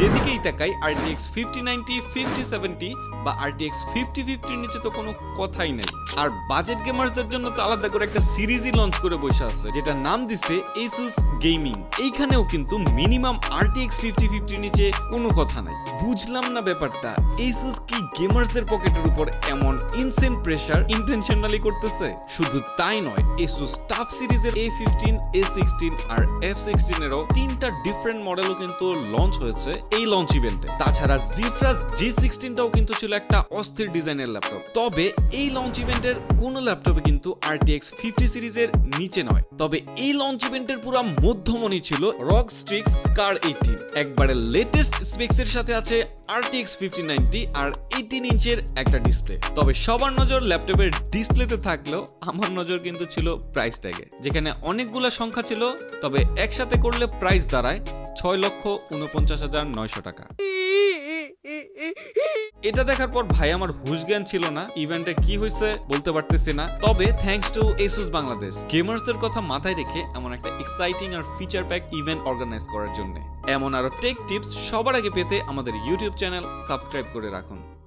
যেদিকেই তাকাই RTX fifty ninety fifty seventy বা আরটিএক্স ফিফটি ফিফটির নিচে তো কোনো কথাই নাই। আর বাজেট গেমার্সদের জন্য তো আলাদা করে একটা সিরিজই লঞ্চ করে বসে আছে যেটা নাম দিছে এসুস গেমিং এইখানেও কিন্তু মিনিমাম আরটিএক্স ফিফটি ফিফটির নিচে কোনো কথা নাই। বুঝলাম না ব্যাপারটা এইসুস কি গেমার্সদের পকেটের উপর এমন ইনসেন্ট প্রেশার ইন্টেনশনালি করতেছে? শুধু তাই নয় এসুস টাফ সিরিজের এ ফিফটিন এ সিক্সটিন আর এফ সিক্সটিনেরও তিনটা ডিফারেন্ট মডেলও কিন্তু লঞ্চ হয়েছে এই লঞ্চ ইভেন্টে তাছাড়া জিফ্রাস জি সিক্সটিনটাও কিন্তু ছিল একটা অস্থির ডিজাইনের ল্যাপটপ তবে এই লঞ্চ ইভেন্টের কোন ল্যাপটপে কিন্তু আরটিএক্স ফিফটি সিরিজের নিচে নয়। তবে এই লঞ্চ ইভেন্টের পুরো মধ্যমণি ছিল রক স্ট্রিক্স কার এইটিন একবারে লেটেস্ট স্পেক্সের সাথে আছে আরটিএক্স ফিফটি নাইনটি আর এইটিন ইঞ্চের একটা ডিসপ্লে তবে সবার নজর ল্যাপটপের ডিসপ্লেতে থাকলেও আমার নজর কিন্তু ছিল প্রাইস ট্যাগে যেখানে অনেকগুলো সংখ্যা ছিল, তবে একসাথে করলে প্রাইস দাঁড়ায় ছয় লক্ষ উনপঞ্চাশ হাজার নয়শো টাকা। এটা দেখার পর ভাই আমার হুশ জ্ঞান ছিল না ইভেন্টে কি হয়েছে বলতে পারতেছি না। তবে থ্যাঙ্কস টু এসুস বাংলাদেশ গেমার্সদের কথা মাথায় রেখে এমন একটা এক্সাইটিং আর ফিচার প্যাক ইভেন্ট অর্গানাইজ করার জন্য। এমন আরও টেক টিপস সবার আগে পেতে আমাদের ইউটিউব চ্যানেল সাবস্ক্রাইব করে রাখুন।